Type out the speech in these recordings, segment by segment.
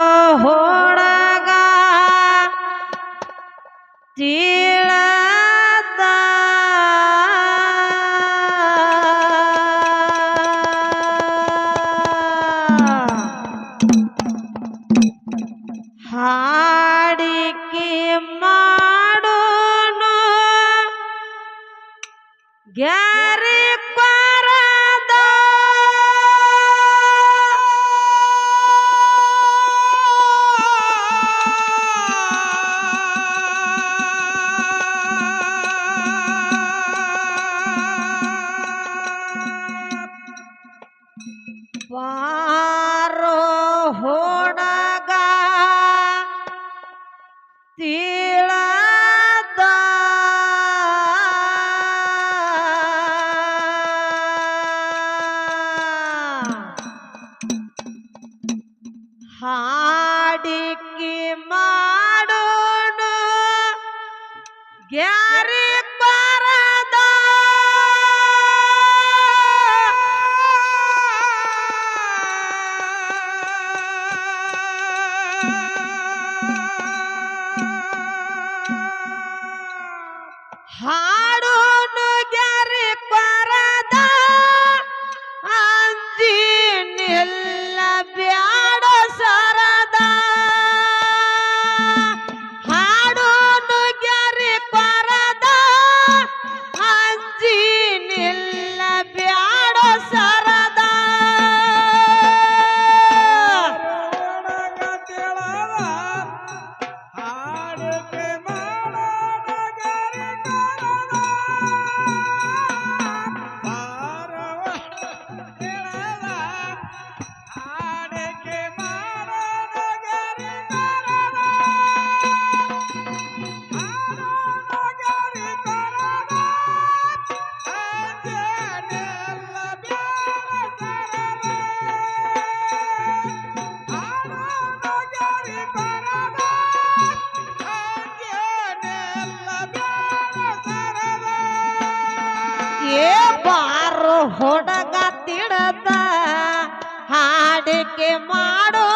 होड़ा गा जी ಹಾಡಿಕೆ ಮಾಡೋಣ. ಗ್ಯಾರಿ ಬರದ. ಹಾಡೋಣ ಗ್ಯಾರಿ ಬರದ. ಅಂಜಿ ನಿಲ್ಲ. बार हड़ग तिड़ता हाड़ के माड़ो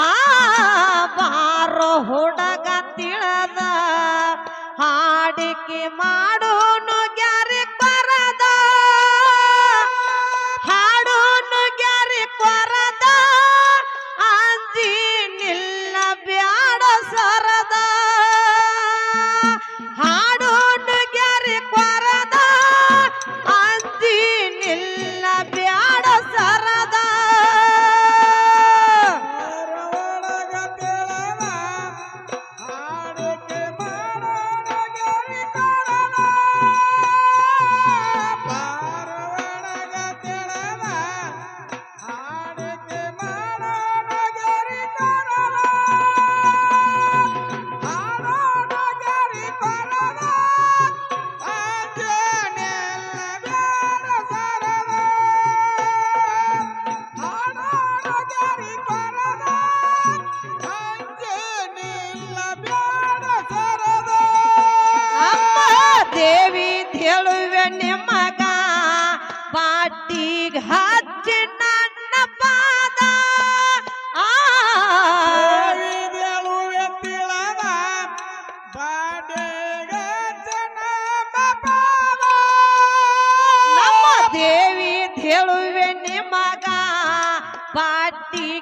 आ बार हड़ग तिड़ता हाड़ के माड़ो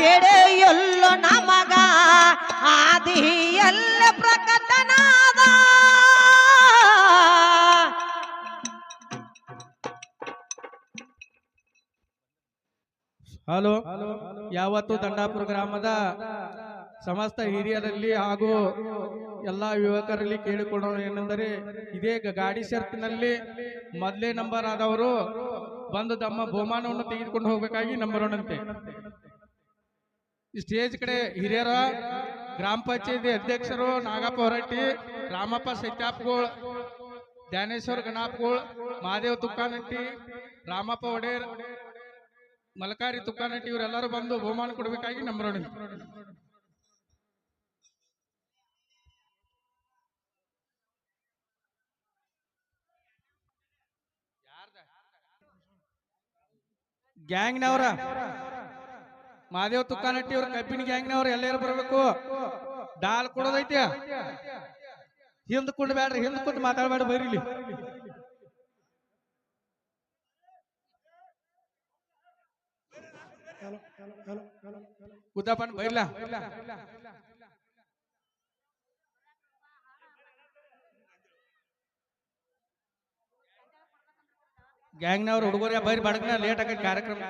ಬೇಡೆ ನಮಗ, ಆದಿಯಲ್ಲ ಪ್ರಕಟನಾದ. ಹಲೋ, ಯಾವತ್ತು ದಂಡಾಪುರ ಗ್ರಾಮದ ಸಮಸ್ತ ಹಿರಿಯರಲ್ಲಿ ಹಾಗೂ ಎಲ್ಲ ಯುವಕರಲ್ಲಿ ಕೇಳಿಕೊಳ್ಳೋಣ ಏನೆಂದರೆ, ಇದೇ ಗಾಡಿ ಶರ್ತಿನಲ್ಲಿ ಮೊದಲೇ ನಂಬರ್ ಆದವರು ಬಂದು ತಮ್ಮ ಬಹುಮಾನವನ್ನು ತೆಗೆದುಕೊಂಡು ಹೋಗಬೇಕಾಗಿ ನಂಬರ್ ಅಂತೆ. ಸ್ಟೇಜ್ ಕಡೆ ಹಿರಿಯರ, ಗ್ರಾಮ ಪಂಚಾಯತಿ ಅಧ್ಯಕ್ಷರು, ನಾಗಪ್ಪ ಹೊರಟ್ಟಿ, ರಾಮಪ್ಪ ಸತ್ಯಾಪ್ಗೋಳ್ ಜ್ಞಾನೇಶ್ವರ್ ಗಣಾಪ್ಗೋಳ್ ಮಹಾದೇವ್ ತುಕ್ಕಾನಟ್ಟಿ, ರಾಮಪ್ಪ ಒಡೇರ್ ಮಲಕಾರಿ ತುಕ್ಕಾನಟ್ಟಿ ಇವರೆಲ್ಲರೂ ಬಂದು ಬಹುಮಾನ ಕೊಡಬೇಕಾಗಿ ನಂಬರೋಣ ಗ್ಯಾಂಗ್ನವ್ರ. ಮಾದೇವ್ ತುಕ್ಕಾನಟ್ಟಿ ಅವ್ರ ಕಬ್ಬಿನ ಗ್ಯಾಂಗ್ನವ್ರ ಎಲ್ಲರೂ ಬರಬೇಕು. ಡಾಲ್ ಕೊಡೋದೈತಿ. ಹಿಂದ್ ಕುಂಡ್ ಬೇಡ್ರಿ ಹಿಂದ್ ಕುಂಡ್ ಮಾತಾಡ್ಬೇಡ ಬರ್ರಿ ಇಲ್ಲಿ. ಉದ್ದಪ್ಪನ್ ಬೈರ್ಲಾ. ಗ್ಯಾಂಗ್ನವ್ರ ಹುಡುಗರ ಬೈರಿ, ಬಡಗ್ನ ಲೇಟ್ ಆಗೈತಿ ಕಾರ್ಯಕ್ರಮ.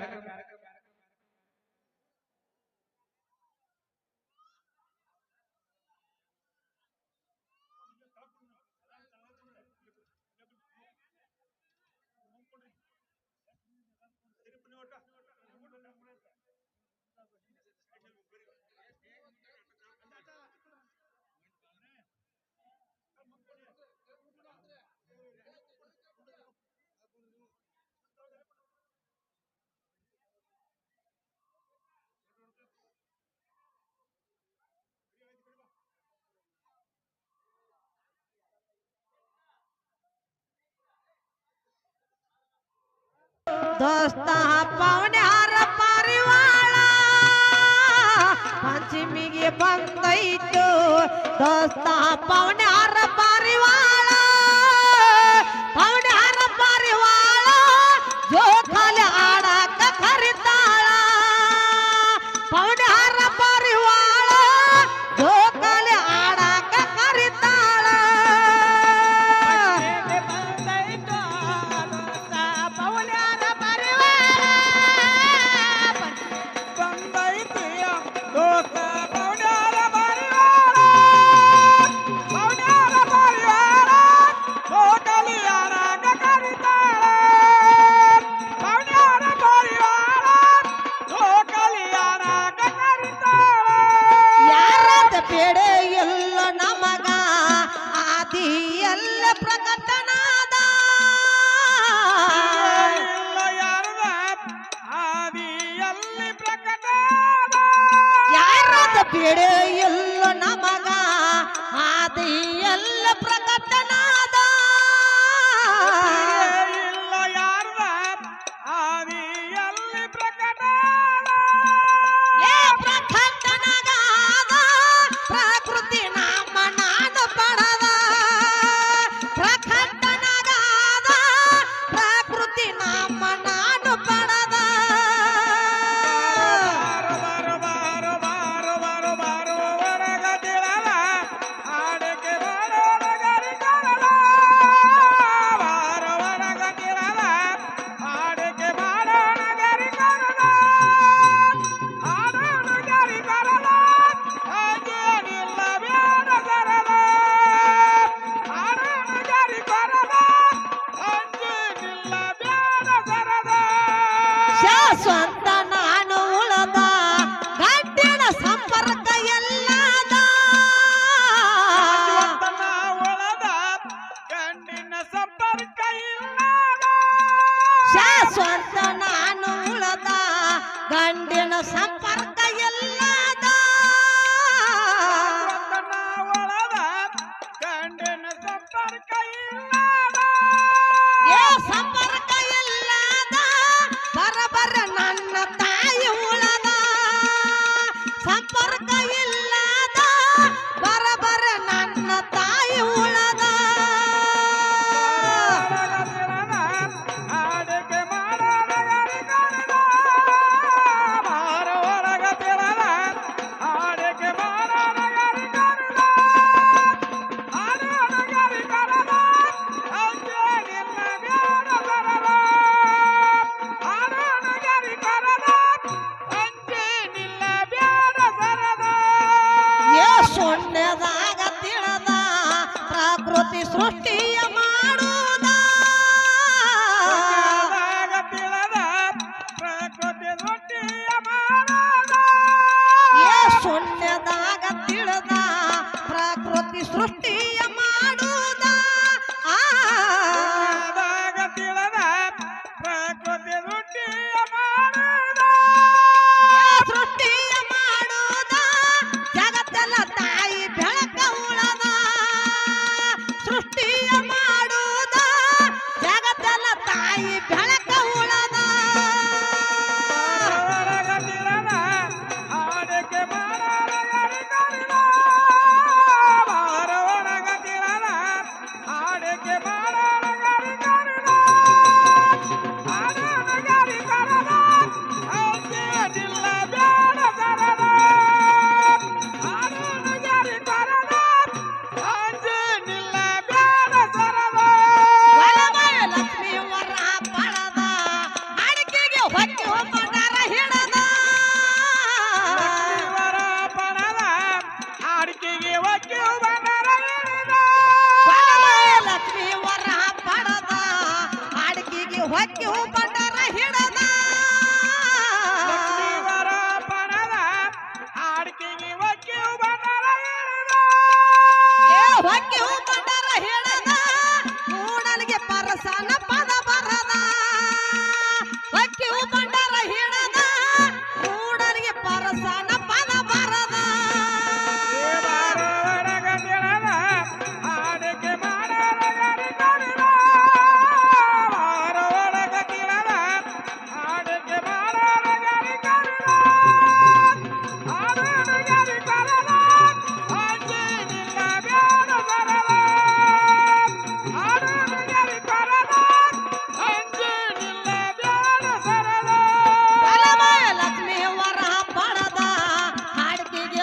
ದೋಸ್ತ ಪವನ್ಯಾರ ಪಾರಿವಾಳ. ಪಂಚಮಿಗೆ ಬಂದೈತು. ದೋಸ್ತ ಪವನ್ಯಾರ ಪಾರಿವಾಳ. ಬಿಡೆ ಎಲ್ಲ ನಮಗ ಆದಿ ಎಲ್ಲ 算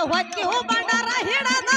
ಹೊಕ್ಕಿ ಹೂ ಬಂಡಾರ ಹಿಡದ